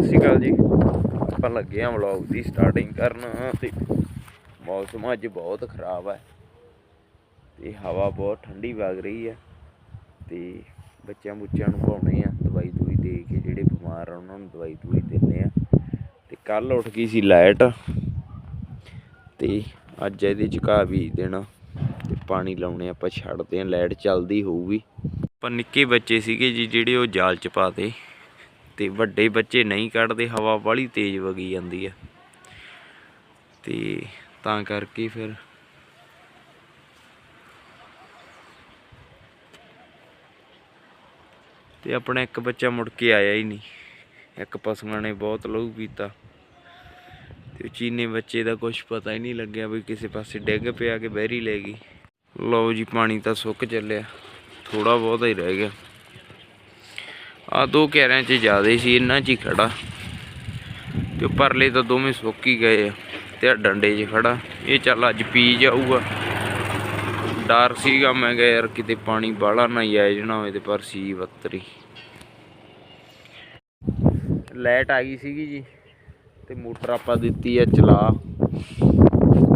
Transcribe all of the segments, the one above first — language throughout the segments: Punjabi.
ਸਤਿ ਸ਼੍ਰੀ ਅਕਾਲ ਜੀ। ਆਪਾਂ ਲੱਗੇ ਆ ਵਲੌਗ ਦੀ ਸਟਾਰਟਿੰਗ ਕਰਨ ਤੇ ਮੌਸਮ ਅੱਜ ਬਹੁਤ ਖਰਾਬ ਹੈ ਤੇ ਹਵਾ ਬਹੁਤ ਠੰਡੀ ਵਗ ਰਹੀ ਹੈ ਤੇ ਬੱਚਿਆਂ ਬੁੱਚਿਆਂ ਨੂੰ ਪਾਉਣੇ ਆ ਦਵਾਈ ਦੂਈ ਦੇ ਕੇ ਜਿਹੜੇ ਬਿਮਾਰ ਆ ਉਹਨਾਂ ਨੂੰ ਦਵਾਈ ਦੂਈ ਦਿੰਨੇ ਆ। ਤੇ ਕੱਲ ਉੱਠ ਗਈ ਸੀ ਲਾਈਟ ਤੇ ਅੱਜ ਇਹਦੇ ਚ ਘਾਹ ਬੀਜ ਦੇਣਾ ਤੇ ਪਾਣੀ ਲਾਉਣੇ ਆਪਾਂ ਛੱਡਦੇ ਆ ਲਾਈਟ ਚੱਲਦੀ ਹੋਊਗੀ। ਪਰ ਨਿੱਕੇ ਬੱਚੇ ਸੀਗੇ ਜੀ, ਜਿਹੜੇ ਉਹ ਜਾਲ ਚ ਪਾਤੇ। ਤੇ ਵੱਡੇ ਬੱਚੇ ਨਹੀਂ ਕੱਢਦੇ, ਹਵਾ ਬਾਹਲੀ ਤੇਜ਼ ਵਗੀ ਜਾਂਦੀ ਹੈ ਤੇ ਤਾਂ ਕਰਕੇ ਫਿਰ ਤੇ ਆਪਣਾ ਇੱਕ ਬੱਚਾ ਮੁੜ ਕੇ ਆਇਆ ਹੀ ਨਹੀਂ। ਇੱਕ ਪਸ਼ੂਆਂ ਨੇ ਬਹੁਤ ਲਹੂ ਪੀਤਾ। ਤੇ ਚੀਨੇ ਬੱਚੇ ਦਾ ਕੁਝ ਪਤਾ ਹੀ ਨਹੀਂ ਲੱਗਿਆ ਵੀ ਕਿਸੇ ਪਾਸੇ ਡਿੱਗ ਪਿਆ ਕਿ ਬਹਿਰੀ ਲੈ ਗਈ। ਲਓ ਜੀ, ਪਾਣੀ ਤਾਂ ਸੁੱਕ ਚੱਲਿਆ। ਥੋੜਾ ਬਹੁਤਾ ਹੀ ਰਹਿ ਗਿਆ। ਆ ਦੋ ਘੇਰਿਆਂ 'ਚ ਜ਼ਿਆਦੇ ਸੀ ਇਹਨਾਂ 'ਚ ਹੀ ਖੜਾ। ਤੇ ਪਰਲੇ ਤਾਂ ਦੋਵੇਂ ਸੁੱਕ ਹੀ ਗਏ ਆ ਤੇ ਆ ਡੰਡੇ 'ਚ ਖੜਾ। ਇਹ ਚੱਲ ਅੱਜ ਪੀ ਜਾਊਗਾ। ਡਰ ਸੀਗਾ, ਮੈਂ ਕਿਹਾ ਯਾਰ ਕਿਤੇ ਪਾਣੀ ਬਾਹਲਾ ਨਾ ਹੀ ਆਏ ਜਣਾ ਹੋਵੇ ਤੇ ਪਰ ਸੀ ਬੱਤਰੀ। ਲਾਈਟ ਆ ਗਈ ਸੀਗੀ ਜੀ ਤੇ ਮੋਟਰ ਆਪਾਂ ਦਿੱਤੀ ਆ ਚਲਾ।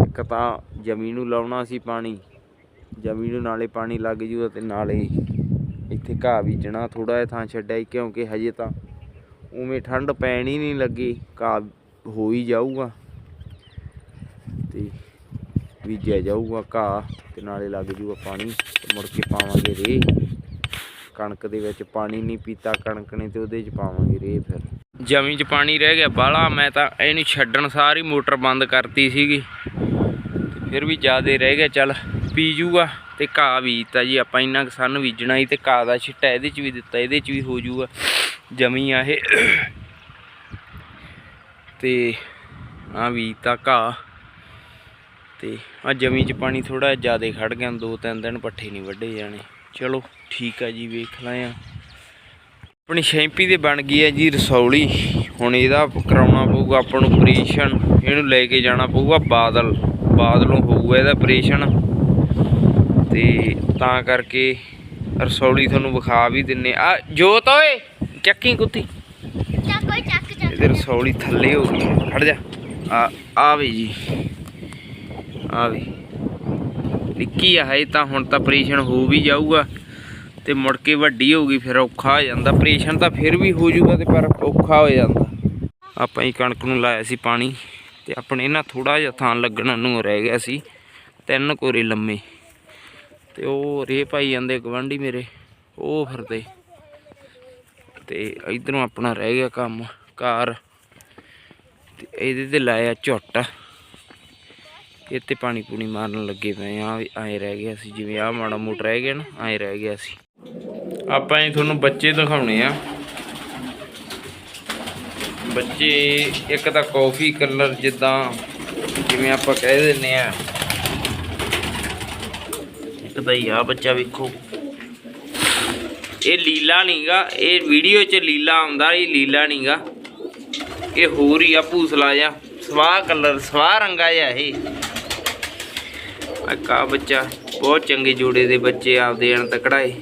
ਇੱਕ ਤਾਂ ਜ਼ਮੀਨ ਨੂੰ ਲਾਉਣਾ ਸੀ ਪਾਣੀ। ਜ਼ਮੀਨ ਨੂੰ ਨਾਲੇ ਪਾਣੀ ਲੱਗ ਜੂਗਾ ਤੇ ਨਾਲੇ ਇੱਥੇ ਘਾਹ ਬੀਜਣਾ ਥੋੜਾ ਜਿਹਾ ਥਾਂ ਛੱਡਿਆ ਸੀ ਕਿਉਂਕਿ ਹਜੇ ਤਾਂ ਉਵੇਂ ਠੰਡ ਪੈਣ ਹੀ ਨਹੀਂ ਲੱਗੀ, ਘਾਹ ਹੋ ਹੀ ਜਾਊਗਾ। ਤੇ ਬੀਜਿਆ ਜਾਊਗਾ ਘਾਹ ਤੇ ਨਾਲੇ ਲੱਗ ਜੂਗਾ ਪਾਣੀ, ਤੇ ਮੁੜ ਕੇ ਪਾਵਾਂਗੇ ਰੇ ਕਣਕ ਦੇ ਵਿੱਚ ਪਾਣੀ ਨਹੀਂ ਪੀਤਾ, ਕਣਕ ਨੇ ਤੇ ਉਹਦੇ 'ਚ ਪਾਵਾਂਗੇ ਰੇ ਫਿਰ। ਜ਼ਮੀਨ 'ਚ ਪਾਣੀ ਰਹਿ ਗਿਆ ਬਾਹਲਾ, ਮੈਂ ਤਾਂ ਇਹਨੂੰ ਛੱਡਣ ਸਾਰੀ ਮੋਟਰ ਬੰਦ ਕਰਤੀ ਸੀਗੀ। ਤੇ ਫਿਰ ਵੀ ਜ਼ਿਆਦਾ ਰਹਿ ਗਿਆ, ਚੱਲ ਪੀ ਜੂਗਾ ਤੇ ਘਾਹ ਬੀਜਤਾ ਜੀ, ਆਪਾਂ ਇੰਨਾ ਕੁ ਸੰਨ ਬੀਜਣਾ ਸੀ ਤੇ ਘਾਹ ਦਾ ਛਿੱਟਾ ਇਹਦੇ 'ਚ ਵੀ ਦਿੱਤਾ, ਇਹਦੇ 'ਚ ਵੀ ਹੋ ਜੂਗਾ ਜਮੀ ਆ ਇਹ। ਤੇ ਆ ਬੀਜਤਾ ਘਾਹ ਤੇ ਆ ਜਮੀ 'ਚ ਪਾਣੀ ਥੋੜਾ ਜ਼ਿਆਦਾ ਖੜ ਗਿਆ, ਦੋ ਤਿੰਨ ਦਿਨ ਪੱਠੇ ਨਹੀਂ ਵੱਢੇ ਜਾਣੇ। ਚਲੋ ਠੀਕ ਆ ਜੀ, ਵੇਖ ਲਾਂ ਆ। ਆਪਣੀ ਸ਼ੈਂਪੀ ਦੇ ਬਣ ਗਈ ਹੈ ਜੀ ਰਸੌਲੀ, ਹੁਣ ਇਹਦਾ ਕਰਾਉਣਾ ਪਊਗਾ ਆਪਾਂ ਨੂੰ ਆਪਰੇਸ਼ਨ ਇਹਨੂੰ ਲੈ ਕੇ ਜਾਣਾ ਪਊਗਾ ਬਾਦਲ, ਬਾਦਲੋਂ ਹੋਊਗਾ ਇਹਦਾ ਆਪਰੇਸ਼ਨ ਤੇ ਤਾਂ ਕਰਕੇ ਰਸੌਲੀ ਤੁਹਾਨੂੰ ਵਿਖਾ ਵੀ ਦਿੰਨੇ ਆ। ਜੋਤ ਓਏ ਚੱਕੀ ਕੁੱਤੀ। ਚੱਕ ਓਏ ਚੱਕ ਚੱਕ। ਇਹਦੇ ਰਸੌਲੀ ਥੱਲੇ ਹੋ ਗਈ। ਖੜ ਜਾ। ਆ ਆ ਵੀ ਜੀ। ਆ ਵੀ। ਨਿੱਕੀ ਆ ਹੈ ਤਾਂ ਹੁਣ ਤਾਂ ਆਪਰੇਸ਼ਨ ਹੋ ਵੀ ਜਾਊਗਾ ਤੇ ਮੁੜ ਕੇ ਵੱਡੀ ਹੋ ਗਈ ਫਿਰ ਔਖਾ ਹੋ ਜਾਂਦਾ। ਆਪਰੇਸ਼ਨ ਤਾਂ ਫਿਰ ਵੀ ਹੋ ਜਾਊਗਾ ਤੇ ਪਰ ਔਖਾ ਹੋ ਜਾਂਦਾ। ਆਪਾਂ ਹੀ ਕਣਕ ਨੂੰ ਲਾਇਆ ਸੀ ਪਾਣੀ ਤੇ ਆਪਣੇ ਨਾ ਥੋੜਾ ਜਿਹਾ ਥਾਂ ਲੱਗਣ ਨੂੰ ਰਹਿ ਗਿਆ ਸੀ। ਤਿੰਨ ਕੋਰੇ ਲੰਮੇ। ਤੇ ਉਹ ਰੇ ਪਾਈ ਜਾਂਦੇ ਗਵਾਂਢੀ ਮੇਰੇ, ਉਹ ਫਿਰਦੇ। ਤੇ ਇਧਰੋਂ ਆਪਣਾ ਰਹਿ ਗਿਆ ਕੰਮ, ਕਾਰ। ਤੇ ਇਹਦੇ ਤੇ ਲਾਇਆ ਝੁੱਟ। ਇਹ ਤੇ ਪਾਣੀ ਪੂਣੀ ਮਾਰਨ ਲੱਗੇ ਪਏ ਆ ਐ ਰਹਿ ਗਿਆ ਸੀ, ਜਿਵੇਂ ਆ ਮਾੜਾ ਮੋਟ ਰਹਿ ਗਿਆ ਨਾ ਐ ਰਹਿ ਗਿਆ ਸੀ। ਆਪਾਂ ਇਹ ਤੁਹਾਨੂੰ ਬੱਚੇ ਦਿਖਾਉਣੇ ਆ। ਬੱਚੇ ਇੱਕ ਤਾਂ ਕਾਫੀ ਕਲਰ ਜਿੱਦਾਂ ਜਿਵੇਂ ਆਪਾਂ ਕਹਿ ਦਿੰਨੇ ਆ ਇੱਕ ਤਾਂ ਹੀ ਆ ਬੱਚਾ ਵੇਖੋ। ਇਹ ਲੀਲਾ ਨਹੀਂਗਾ ਇਹ ਵੀਡੀਓ 'ਚ ਲੀਲਾ ਆਉਂਦਾ, ਇਹ ਲੀਲਾ ਨਹੀਂਗਾ ਇਹ ਹੋਰ ਹੀ ਆ ਭੂਸਲਾ ਜਾਂ ਸਵਾਹ ਕਲਰ ਸਵਾਹ ਰੰਗਾ ਜਿਹਾ ਇਹ। ਆ ਬੱਚਾ, ਬਹੁਤ ਚੰਗੇ ਜੋੜੇ ਦੇ ਬੱਚੇ ਆਪਦੇ ਅਣ ਤਕੜਾਏ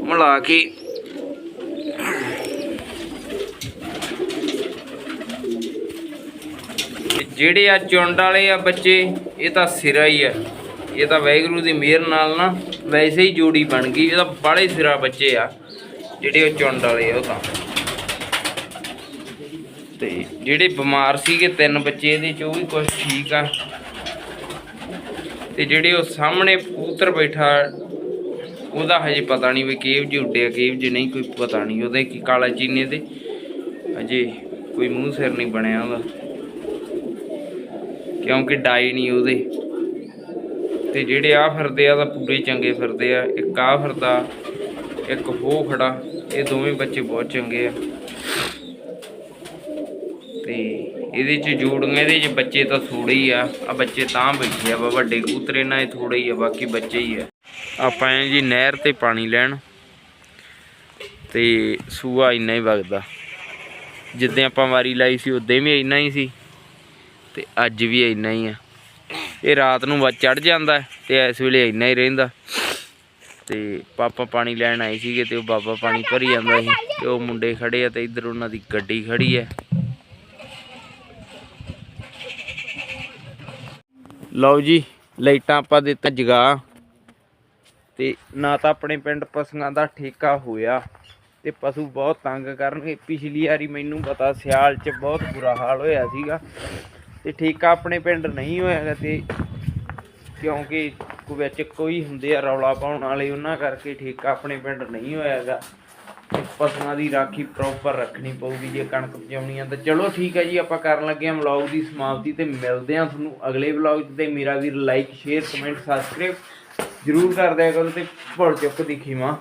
ਮਿਲਾ ਕੇ ਜਿਹੜੇ ਆ ਚੁੰਡ ਵਾਲੇ ਆ ਬੱਚੇ, ਇਹ ਤਾਂ ਸਿਰਾ ਹੀ ਆ। ਇਹ ਤਾਂ ਵੈਗਰੂ ਦੀ ਮਿਹਰ ਨਾਲ ਨਾ ਵੈਸੇ ਹੀ ਜੋੜੀ ਬਣ ਗਈ, ਇਹ ਤਾਂ ਬਾਲੇ ਸਿਰਾ ਬੱਚੇ ਆ, ਜਿਹੜੇ ਉਹ ਚੁੰਡ ਵਾਲੇ ਆ ਉਹ ਤਾਂ। ਤੇ ਜਿਹੜੇ ਬਿਮਾਰ ਸੀਗੇ ਤਿੰਨ ਬੱਚੇ ਇਹਦੇ ਚ ਵੀ ਕੁਝ ਠੀਕ ਆ। ਤੇ ਜਿਹੜੇ ਉਹ ਸਾਹਮਣੇ ਕਬੂਤਰ ਬੈਠਾ, ਉਹਦਾ ਹਜੇ ਪਤਾ ਨਹੀਂ ਵੀ ਕੇਵ ਜੀ ਉੱਡਿਆ ਕੇਵ ਜੀ ਨਹੀਂ, ਕੋਈ ਪਤਾ ਨਹੀਂ ਉਹਦੇ ਕੀ ਕਾਲਾ ਚੀਨੇ ਦੇ। ਹਜੇ ਕੋਈ ਮੂੰਹ ਸਿਰ ਨਹੀਂ ਬਣਿਆ ਉਹਦਾ। ਕਿਉਂਕਿ ਡਾਈ ਨਹੀਂ ਉਹਦੇ। ਤੇ ਜਿਹੜੇ ਆ ਫਿਰਦੇ ਆ ਤਾਂ ਪੂਰੇ ਚੰਗੇ ਫਿਰਦੇ ਆ, ਇੱਕ ਆ ਫਿਰਦਾ, ਇੱਕ ਹੋ ਖੜਾ, ਇਹ ਦੋਵੇਂ ਬੱਚੇ ਬਹੁਤ ਚੰਗੇ ਆ। ਤੇ ਇਹਦੇ ਚ ਜੋੜੀਆਂ, ਇਹਦੇ ਚ ਬੱਚੇ ਤਾਂ ਥੋੜੇ ਹੀ ਆ ਆ ਬੱਚੇ ਤਾਂ ਬੈਠੇ ਆ, ਵੱਡੇ ਕਬੂਤਰ ਇਹਨਾਂ ਦੇ ਥੋੜੇ ਹੀ ਆ, ਬਾਕੀ ਬੱਚੇ ਹੀ ਆ। ਆਪਾਂ ਐਂ ਜੀ ਨਹਿਰ ਤੇ ਪਾਣੀ ਲੈਣ, ਤੇ ਸੂਆ ਇੰਨਾ ਹੀ ਵਗਦਾ। ਜਿੱਦਾਂ ਆਪਾਂ ਵਾਰੀ ਲਾਈ ਸੀ, ਉਦੋਂ ਵੀ ਇੰਨਾ ਹੀ ਸੀ, ਤੇ ਅੱਜ ਵੀ ਇੰਨਾ ਹੀ ਆ। ਇਹ ਰਾਤ ਨੂੰ ਵਾ ਚੜ ਜਾਂਦਾ ਤੇ ਇਸ ਵੇਲੇ ਇੰਨਾ ਹੀ ਰਹਿੰਦਾ। ਤੇ ਪਾਪਾ ਪਾਣੀ ਲੈਣ ਆਏ ਸੀਗੇ ਤੇ ਉਹ ਬਾਬਾ ਪਾਣੀ ਭਰੀ ਜਾਂਦਾ ਸੀ ਤੇ ਉਹ ਮੁੰਡੇ ਖੜੇ ਆ ਤੇ ਇੱਧਰ ਉਹਨਾਂ ਦੀ ਗੱਡੀ ਖੜੀ ਹੈ। ਲਓ ਜੀ, ਲਾਈਟਾਂ ਆਪਾਂ ਦਿੱਤਾ ਜਗਾ। ਤੇ ਨਾ ਤਾਂ ਆਪਣੇ ਪਿੰਡ ਪਸ਼ੂਆਂ ਦਾ ਠੇਕਾ ਹੋਇਆ ਤੇ ਪਸ਼ੂ ਬਹੁਤ ਤੰਗ ਕਰਨਗੇ। ਪਿਛਲੀ ਵਾਰੀ ਮੈਨੂੰ ਪਤਾ ਸਿਆਲ 'ਚ ਬਹੁਤ ਬੁਰਾ ਹਾਲ ਹੋਇਆ ਸੀਗਾ। ਤੇ ਠੇਕਾ ਆਪਣੇ ਪਿੰਡ ਨਹੀਂ ਹੋਇਆਗਾ ਤੇ ਕਿਉਂਕਿ ਕੋ ਵਿੱਚ ਕੋਈ ਹੁੰਦੇ ਆ ਰੌਲਾ ਪਾਉਣ ਵਾਲੇ, ਉਹਨਾਂ ਕਰਕੇ ਠੇਕਾ ਆਪਣੇ ਪਿੰਡ ਨਹੀਂ ਹੋਇਆਗਾ ਤੇ ਪਸ਼ੂਆਂ ਦੀ ਰਾਖੀ ਪ੍ਰੋਪਰ ਰੱਖਣੀ ਪਊਗੀ ਜੇ ਕਣਕ ਪਜਾਉਣੀ ਆ ਤਾਂ। ਚਲੋ ਠੀਕ ਹੈ ਜੀ, ਆਪਾਂ ਕਰਨ ਲੱਗੇ ਹਾਂ ਵਲੌਗ ਦੀ ਸਮਾਪਤੀ ਤੇ ਮਿਲਦੇ ਹਾਂ ਤੁਹਾਨੂੰ ਅਗਲੇ ਵਲੌਗ 'ਚ ਤੇ ਮੇਰਾ ਵੀਰ ਲਾਈਕ ਸ਼ੇਅਰ ਕਮੈਂਟ ਸਬਸਕ੍ਰਾਈਬ ਜਰੂਰ ਕਰ ਦਿਆ ਕਰੋ ਤੇ ਭੁੱਲ ਚੁੱਕ ਦਿਖੀ ਮਾਂ